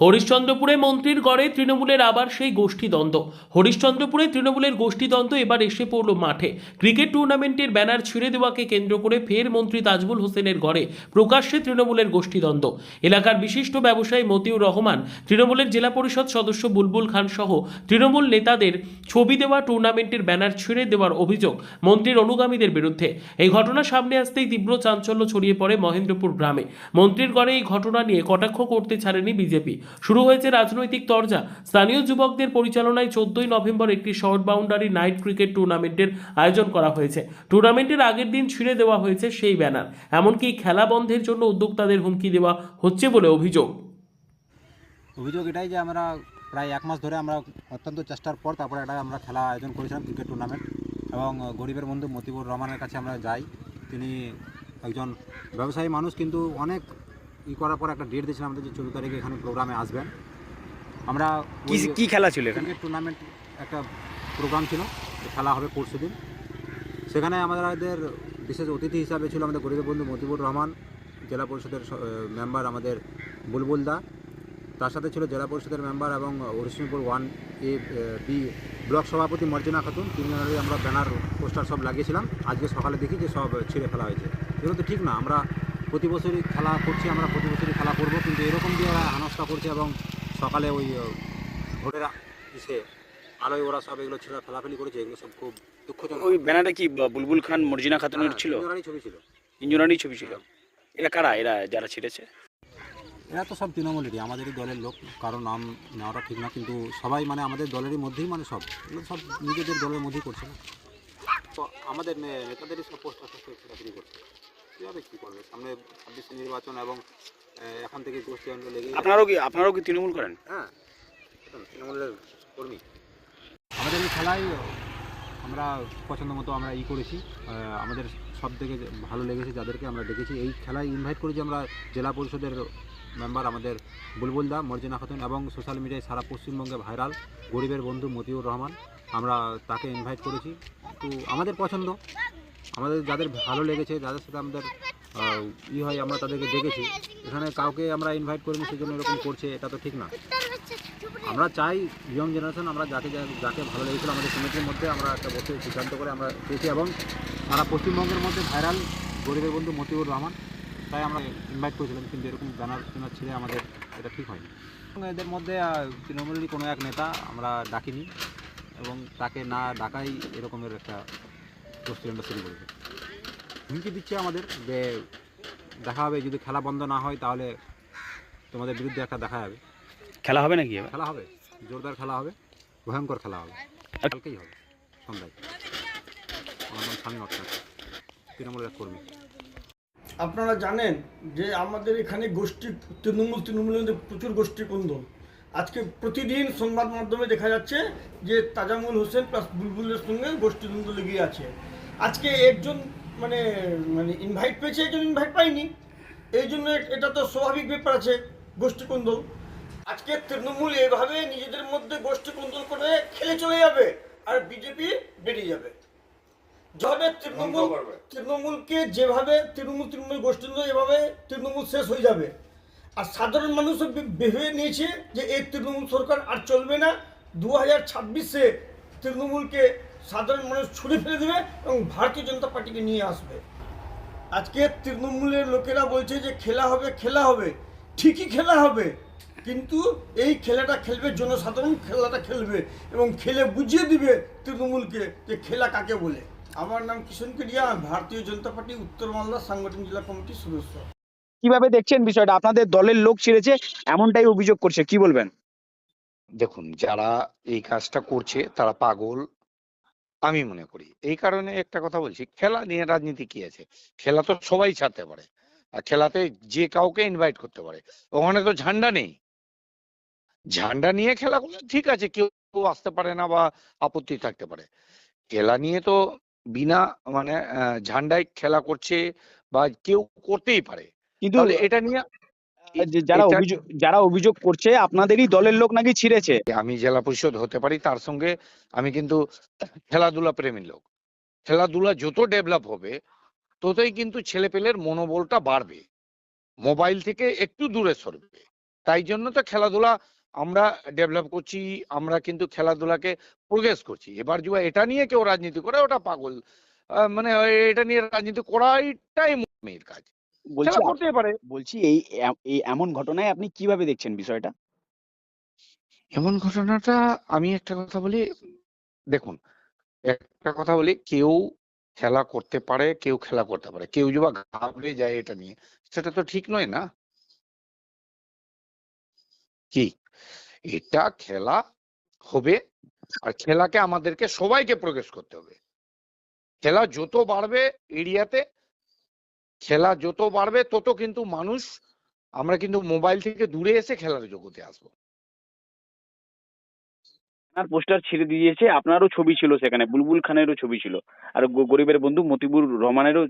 হরিশ্চন্দ্রপুরে মন্ত্রীর গড়ে তৃণমূলের আবার সেই গোষ্ঠীদ্বন্দ্ব। হরিশ্চন্দ্রপুরে তৃণমূলের গোষ্ঠীদ্বন্দ্ব এবার এসে পড়ল মাঠে। ক্রিকেট টুর্নামেন্টের ব্যানার ছিঁড়ে দেওয়াকে কেন্দ্র করে ফের মন্ত্রী তাজমুল হোসেনের গড়ে প্রকাশ্যে তৃণমূলের গোষ্ঠীদ্বন্দ্ব। এলাকার বিশিষ্ট ব্যবসায়ী মতিউর রহমান, তৃণমূলের জেলা পরিষদ সদস্য বুলবুল খান সহ তৃণমূল নেতাদের ছবি দেওয়া টুর্নামেন্টের ব্যানার ছিঁড়ে দেওয়ার অভিযোগ মন্ত্রীর অনুগামীদের বিরুদ্ধে। এই ঘটনা সামনে আসতেই তীব্র চাঞ্চল্য ছড়িয়ে পড়ে মহেন্দ্রপুর গ্রামে। মন্ত্রীর গড়ে এই ঘটনা নিয়ে কটাক্ষ করতে ছাড়েনি বিজেপি। শুরু হয়েছে রাজনৈতিক তরজা। স্থানীয় যুবকদের পরিচালনায় চোদ্দই নভেম্বর একটি শর্ট বাউন্ডারি নাইট ক্রিকেট টুর্নামেন্টের আয়োজন করা হয়েছে। টুর্নামেন্টের আগের দিন ছিঁড়ে দেওয়া হয়েছে সেই ব্যানার। এমনকি খেলা বন্ধের জন্য উদ্যোক্তাদের হুমকি দেওয়া হচ্ছে বলে অভিযোগ। অভিযোগ এটাই যে আমরা প্রায় এক মাস ধরে আমরা অত্যন্ত চেষ্টার পর তারপরে একটা আমরা খেলা আয়োজন করেছিলাম ক্রিকেট টুর্নামেন্ট এবং গরিবের বন্ধু মতিবুর রহমানের কাছে আমরা যাই। তিনি একজন ব্যবসায়ী মানুষ কিন্তু অনেক ই করার পর একটা ডেট দিয়েছিলাম আমাদের যে চৌদ্দ তারিখে এখানে প্রোগ্রামে আসবেন। আমরা কি কি খেলা ছিল এখানে? টুর্নামেন্ট একটা প্রোগ্রাম ছিল খেলা হবে পরশু দিন। সেখানে আমাদের বিশেষ অতিথি হিসাবে ছিল আমাদের গরিব বন্ধু মতিবুর রহমান জেলা পরিষদের মেম্বার আমাদের বুলবুল দা। তার সাথে ছিল জেলা পরিষদের মেম্বার এবং Harishchandrapur one A B block সভাপতি মর্জিনা খাতুন। তিনজনেরই আমরা ব্যানার পোস্টার সব লাগিয়েছিলাম। আজকে সকালে দেখি যে সব ছিঁড়ে ফেলা হয়েছে। এগুলো তো ঠিক না আমরা প্রতি বছরই খেলা করছি আমরা প্রতি বছরই খেলা করব কিন্তু এরকম দিয়ে ওরা হেনস্থা করছে এবং সকালে ওই ভোটের ইসে আলোয় ওরা সব এগুলো ছেড়ে ফেলাফেলি করেছে এগুলো সব খুব দুঃখজনক। ওই ব্যানারটা কি বুলবুল খান মর্জিনা খাতুনের হ্যাঁ, ছিল? তিনজনেরই ছবি ছিল। তিনজনেরই ছবি ছিল। এরা কারা? এরা যারা ছিঁড়েছে? এরা তো সব তৃণমূলেরই আমাদেরই দলের লোক কারও নাম নেওয়াটা ঠিক না কিন্তু সবাই মানে আমাদের দলেরই মধ্যেই মানে সব সব নিজেদের দলের মধ্যেই করছে না। তো আমাদের নেতাদেরই সব পোস্ট অফিস করছে। কীভাবে কী করবে? সামনে ছাব্বিশে নির্বাচন এবং এখন থেকে গোষ্ঠী আছে। আপনারাও কি আপনারাও কি তৃণমূল করেন? হ্যাঁ তৃণমূলের কর্মী। আমাদের এই খেলায় আমরা পছন্দ মতো আমরা ই করেছি। আমাদের সব থেকে ভালো লেগেছে যাদেরকে আমরা ডেকেছি এই খেলায় ইনভাইট করেছি আমরা জেলা পরিষদের মেম্বার আমাদের বুলবুল দা মর্জিনা খাতুন এবং সোশ্যাল মিডিয়ায় সারা পশ্চিমবঙ্গে ভাইরাল গরিবের বন্ধু মতিউর রহমান। আমরা তাকে ইনভাইট করেছি। তো আমাদের পছন্দ। আমাদের যাদের ভালো লেগেছে, যাদের সাথে আমাদের ই হয়, আমরা তাদেরকে ডেকেছি এখানে কাউকে আমরা ইনভাইট করিনি, সেজন্য এরকম করছে, এটা তো ঠিক না। আমরা চাই ইয়ং জেনারেশন আমরা যাকে যাকে ভালো লেগেছিল আমাদের কমিটির মধ্যে আমরা একটা বসে সিদ্ধান্ত করে আমরা পেয়েছি, এবং তারা পশ্চিমবঙ্গের মধ্যে ভাইরাল গরিবের বন্ধু মতিউর রহমান, তাই আমরা ইনভাইট করেছিলাম, কিন্তু এরকম ব্যানার ট্যানার ছেড়ে আমাদের এটা ঠিক হয়নি। এদের মধ্যে তৃণমূলেরই কোনো এক নেতা আমরা ডাকিনি, এবং তাকে না ডাকাই এরকমের একটা প্রস্তুতি শুরু করেছে। হুমকি দিচ্ছে আমাদের যে দেখা হবে যদি খেলা বন্ধ না হয় তাহলে তোমাদের বিরুদ্ধে একটা দেখা যাবে। খেলা হবে নাকি এবার? খেলা হবে জোরদার খেলা হবে ভয়ঙ্কর খেলা হবে। আর- কালকেই হবে সন্ধ্যায়। আমার নাম স্বামী আক্তার তৃণমূলের এক কর্মী। আপনারা জানেন যে আমাদের এখানে গোষ্ঠী তৃণমূল তৃণমূলের মধ্যে প্রচুর গোষ্ঠী কুন্দল। আজকে প্রতিদিন সংবাদ মাধ্যমে দেখা যাচ্ছে যে তাজামুল হোসেন প্লাস বুলবুলের সঙ্গে গোষ্ঠী দ্বন্দ্ব লেগে আছে। আজকে একজন মানে মানে ইনভাইট পেয়েছে একজন ইনভাইট পাইনি। এই জন্য এটা তো স্বাভাবিক ব্যাপার আছে গোষ্ঠী কুন্দল আজকে তৃণমূল এভাবে নিজেদের মধ্যে গোষ্ঠী কুন্দল করে খেলে চলে যাবে আর বিজেপি বেরিয়ে যাবে। যেভাবে তৃণমূল তৃণমূলকে যেভাবে তৃণমূল তৃণমূল গোষ্ঠী এভাবে তৃণমূল শেষ হয়ে যাবে। আর সাধারণ মানুষও ভেবে নিয়েছে যে এই তৃণমূল সরকার আর চলবে না। দু হাজার ছাব্বিশে তৃণমূলকে সাধারণ মানুষ ছুড়ে ফেলে দেবে এবং ভারতীয় জনতা পার্টিকে নিয়ে আসবে। আজকে তৃণমূলের লোকেরা বলছে যে খেলা হবে খেলা হবে। ঠিকই খেলা হবে কিন্তু এই খেলাটা খেলবে জনসাধারণ খেলাটা খেলবে এবং খেলে বুঝিয়ে দিবে তৃণমূলকে যে খেলা কাকে বলে। আমার নাম কিষণ কেডিয়া আমি ভারতীয় জনতা পার্টি উত্তর মালদা সাংগঠনিক জেলা কমিটির সদস্য। কীভাবে দেখছেন বিষয়টা? আপনাদের দলের লোক ছিঁড়েছে এমনটাই অভিযোগ করছে কি বলবেন? দেখুন যারা এই কাজটা করছে তারা পাগল আমি মনে করি। এই কারণে একটা কথা বলছি খেলা নিয়ে রাজনীতি কি আছে? খেলা তো সবাই ছাড়তে পারে। আর খেলাতে যে কাউকে ইনভাইট করতে পারে। ওখানে তো ঝান্ডা নেই। ঝান্ডা নিয়ে খেলা করলে ঠিক আছে কেউ আসতে পারে না বা আপত্তি থাকতে পারে। খেলা নিয়ে তো বিনা মানে ঝান্ডায় খেলা করছে বা কেউ করতেই পারে। কিন্তু এটা নিয়ে যারা অভিযোগ যারা অভিযোগ করছে আপনাদেরই দলের লোক নাকি ছিঁড়েছে? আমি জেলা পরিষদ হতে পারি তার সঙ্গে আমি কিন্তু খেলাধুলা প্রেমীর লোক। খেলাধুলা যত ডেভেলপ হবে ততই কিন্তু ছেলেপেলের মনোবলটা বাড়বে। মোবাইল থেকে একটু দূরে সরবে। তাই জন্য তো খেলাধুলা আমরা ডেভেলপ করছি আমরা কিন্তু খেলাধুলাকে প্রোগ্রেস করছি। এবার যদি এটা নিয়ে কেউ রাজনীতি করে ওটা পাগল। আহ, মানে এটা নিয়ে রাজনীতি করাইটাই মেয়ের কাজ। বলছি খেলা করতেই পারে। বলছি এই এই এমন ঘটনায় আপনি কীভাবে দেখছেন বিষয়টা? এমন ঘটনাটা আমি একটা কথা বলি দেখুন একটা কথা বলি কেউ খেলা করতে পারে কেউ খেলা করতে পারে কেউ যদি বা ঘাবড়ে যায় এটা নিয়ে সেটা তো ঠিক নয় না? কি? এটা খেলা হবে আর খেলাকে আমাদেরকে সবাইকে প্রবেশ করতে হবে। খেলা যত বাড়বে এরিয়াতে খেলা যত বাড়বে তত কিন্তু মানুষ আমরা কিন্তু মোবাইল থেকে দূরে এসে খেলার জগতে আসব। আপনার পোস্টার ছিঁড়ে দিয়েছে আপনারও ছবি ছিল সেখানে বুলবুল খানেরও ছবি ছিল। আর গরিবের বন্ধু মতিবুর রহমানেরও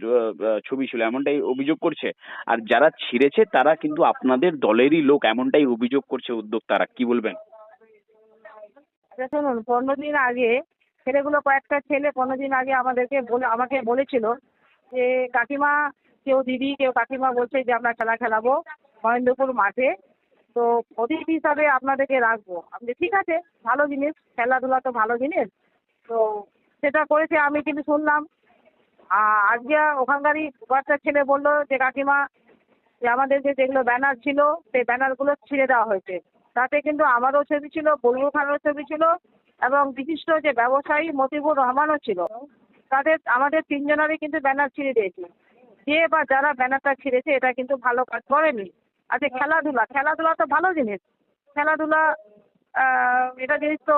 ছবি ছিল এমনটাই অভিযোগ করছে। আর যারা ছিঁড়েছে তারা কিন্তু আপনাদের দলেরই লোক এমনটাই অভিযোগ করছে উদ্যোক্তারা। কি বলবেন? আচ্ছা শুনুন পনেরো দিন আগে ছেলেগুলো কয়েকটা ছেলে পনেরো দিন আগে আমাদেরকে বলে আমাকে বলেছিল যে কাকিমা কেউ দিদি, কেউ কাকিমা বলছে যে আমরা খেলা খেলাবো মহেন্দ্রপুর মাঠে। তো অতিথি হিসাবে আপনাদেরকে রাখব। আপনি ঠিক আছে, ভালো জিনিস, খেলাধুলা তো ভালো জিনিস। তো সেটা করেছে, আমি কিন্তু শুনলাম। আজকে ওখানকারই কয়েকটা ছেলে বলল যে, কাকিমা, যে আমাদের যে যেগুলো ব্যানার ছিল, সেই ব্যানারগুলো ছিঁড়ে দেওয়া হয়েছে। তাতে কিন্তু আমারও ছবি ছিল বুলবুল খানেরও ছবি ছিল এবং বিশিষ্ট যে ব্যবসায়ী মতিবুর রহমানও ছিল। তাদের, আমাদের তিনজনেরই কিন্তু ব্যানার ছিঁড়ে দিয়েছে। যে বা যারা ব্যানারটা ছিঁড়েছে এটা কিন্তু ভালো কাজ করেনি। আচ্ছা খেলাধুলা খেলাধুলা তো ভালো জিনিস। খেলাধুলা এটা জিনিস তো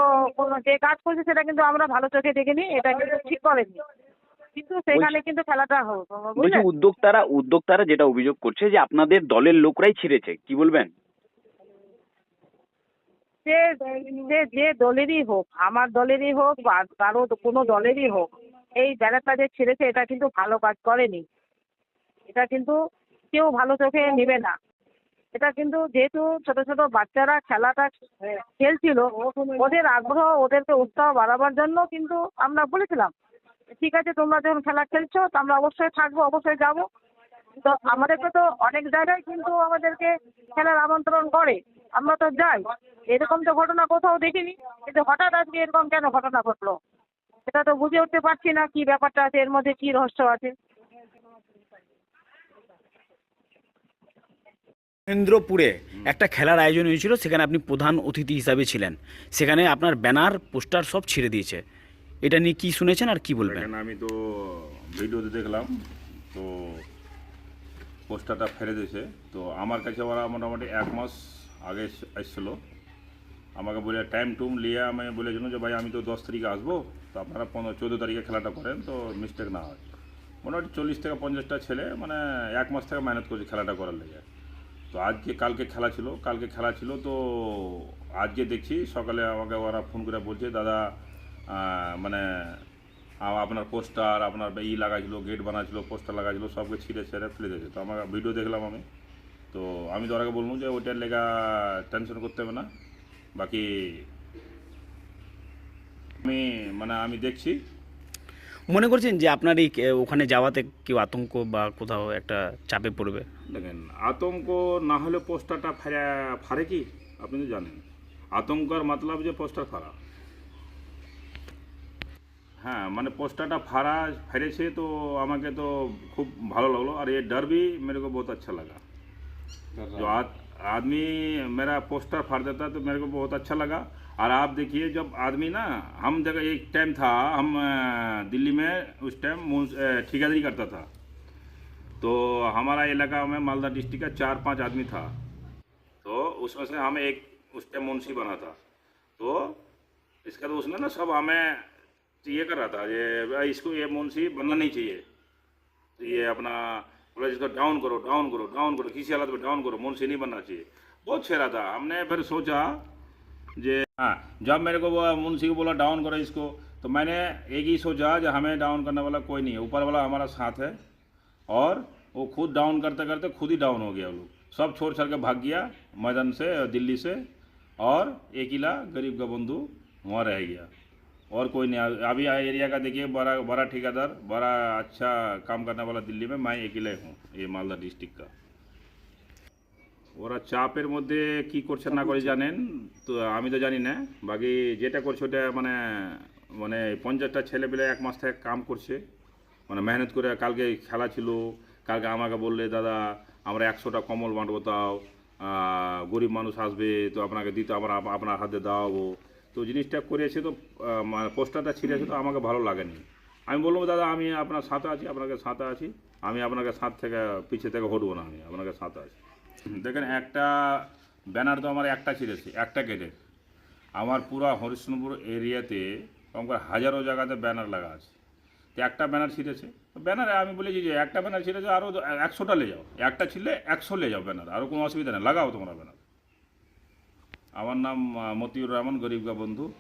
যে কাজ করছে সেটা কিন্তু আমরা ভালো চোখে দেখিনি এটা কিন্তু ঠিক করেনি। কিন্তু সেখানে কিন্তু খেলাটা হোক বলছি উদ্যোক্তারা উদ্যোক্তারা যেটা অভিযোগ করছে যে আপনাদের দলের লোকরাই ছিঁড়েছে কি বলবেন? সে যে যে দলেরই হোক আমার দলেরই হোক বা কারও কোনো দলেরই হোক এই ব্যানারটা যে ছেড়েছে এটা কিন্তু ভালো কাজ করেনি। এটা কিন্তু কেউ ভালো চোখে নেবে না। এটা কিন্তু যেহেতু ছোট ছোট বাচ্চারা খেলাটা খেলছিল, ওদের আগ্রহ ওদেরকে উৎসাহ বাড়াবার জন্য কিন্তু আমরা বলেছিলাম, ঠিক আছে তোমরা যখন খেলা খেলছো তো আমরা অবশ্যই থাকব, অবশ্যই যাব। তো আমাদেরকে তো অনেক জায়গায় কিন্তু আমাদেরকে খেলার আমন্ত্রণ করে, আমরা তো যাই। এরকম তো ঘটনা কোথাও দেখিনি, কিন্তু হঠাৎ আজকে এরকম কেন ঘটনা ঘটলো? সেটা তো বুঝে উঠতে পারছি না কি ব্যাপারটা আছে, এর মধ্যে কি রহস্য আছে। মহেন্দ্রপুরে একটা খেলার আয়োজন হয়েছিল সেখানে আপনি প্রধান অতিথি হিসাবে ছিলেন। সেখানে আপনার ব্যানার পোস্টার সব ছিঁড়ে দিয়েছে। এটা নিয়ে কি শুনেছেন আর কি বলবেন? এখানে আমি তো ভিডিওতে দেখলাম তো পোস্টারটা ফেলে দিয়েছে। তো আমার কাছে ওরা মোটামুটি এক মাস আগে এসেছিল। আমাকে বলে টাইম টুম নিয়ে আমি বলেছিল যে ভাই আমি তো দশ তারিখে আসব তো আপনারা পনেরো চোদ্দ তারিখে খেলাটা করেন তো মিস্টেক না হয়। মোটামুটি চল্লিশ থেকে পঞ্চাশটা ছেলে মানে এক মাস থেকে মেহনত করছে খেলাটা করার লেগে। তো আজকে কালকে খেলা ছিল, কালকে খেলা ছিল তো আজকে দেখছি সকালে আমাকে ওরা ফোন করে বলছে, দাদা মানে আপনার পোস্টার আপনার ই লাগাইছিল গেট বানাইছিল পোস্টার লাগাইছিল, সবকে ছিঁড়ে ছেড়ে ফেলে দিয়েছে। তো আমার ভিডিও দেখলাম আমি। তো আমি তো ওরাকে বলব যে, ওইটার লেগা টেনশন করতে হবে না। বাকি আমি মানে আমি দেখছি। মনে করছেন যে আপনার এই ওখানে যাওয়াতে কেউ আতঙ্ক বা কোথাও একটা চাপে পড়বে? দেখেন আতঙ্ক না হলে পোস্টারটা ফারে ফারে কি আপনি তো জানেন আতঙ্কর মতলব যে পোস্টার ফারা হ্যাঁ মানে পোস্টারটা ফারা ফেরেছে তো আমাকে তো খুব ভালো লাগলো और ये डर भी मेरे को बहुत अच्छा लगा जो आद, आदमी मेरा पोस्टर फाड़ देता तो मेरे को बहुत अच्छा लगा और आप देखिए जब आदमी ना हम जगह एक टाइम था हम अ, दिल्ली में उस टाइम ठेकेदारी करता था तो हमारा इलाका में मालदा डिस्ट्रिक्ट का चार पाँच आदमी था। तो उसमें से हमें एक उस टाइम मुंशी बना था। तो इसका तो उसने ना सब हमें ये कर रहा था ये इसको ये मुंशी बनना नहीं चाहिए। तो ये अपना बोला इसको डाउन करो डाउन करो डाउन करो, किसी हालत में डाउन करो, मुंशी नहीं बनना चाहिए। बहुत छेड़ा था। हमने फिर सोचा जे हाँ जब मेरे को वो मुंशी को बोला डाउन करो इसको तो मैंने एक ही सोचा जो हमें डाउन करने वाला कोई नहीं है। ऊपर वाला हमारा साथ है। और वो खुद डाउन करते करते खुद ही डाउन हो गया वो लोग सब छोड़ छाड़ के भाग गया मैदान से दिल्ली से और एक इला गरीब का बंधु वहाँ रह गया और कोई नहीं अभी एरिया का देखिए बड़ा बड़ा ठेकेदार बड़ा अच्छा काम करने वाला दिल्ली में मैं अकेले हूँ ये मालदा डिस्ट्रिक्ट का ওরা চাপের মধ্যে কি করছে না করে জানেন তো আমি তো জানি না বাকি যেটা করছে ওটা মানে মানে পঞ্চাশটা ছেলেপেলে এক মাস থেকে কাম করছে মানে মেহনত করে কালকে খেলা ছিল। কালকে আমাকে বললে, দাদা, আমরা একশোটা কম্বল বাঁটবো তাও। গরিব মানুষ আসবে, তো আপনাকে দিতে আমরা আপনার হাতে দাওয়াবো। তো জিনিসটা করেছে তো মানে পোস্টারটা ছিঁড়েছে তো, আমাকে ভালো লাগেনি। আমি বলব দাদা, আমি আপনার সাথে আছি, আপনাকে সাথে আছি। আমি আপনাকে সাথ থেকে পিছিয়ে থেকে হটবো না আমি, আপনাকে সাথে আছি। দেখেন, একটা ব্যানার তো আমার একটা ছিঁড়েছে, একটা কেটে। আমার পুরা হরিশ্চন্দ্রপুর এরিয়াতে আমার হাজারো জায়গাতে ব্যানার লাগা আছে। একটা ব্যানার ছিঁড়েছে। ব্যানারে আমি বলেছি যে একটা ব্যানার ছিঁড়েছে আরও একশোটা লে যাও। একটা ছিঁড়লে একশো লে যাও ব্যানার আরও কোনো অসুবিধা নেই। লাগাও তোমরা ব্যানার। আমার নাম মতিউর রহমান গরিবগা বন্ধু।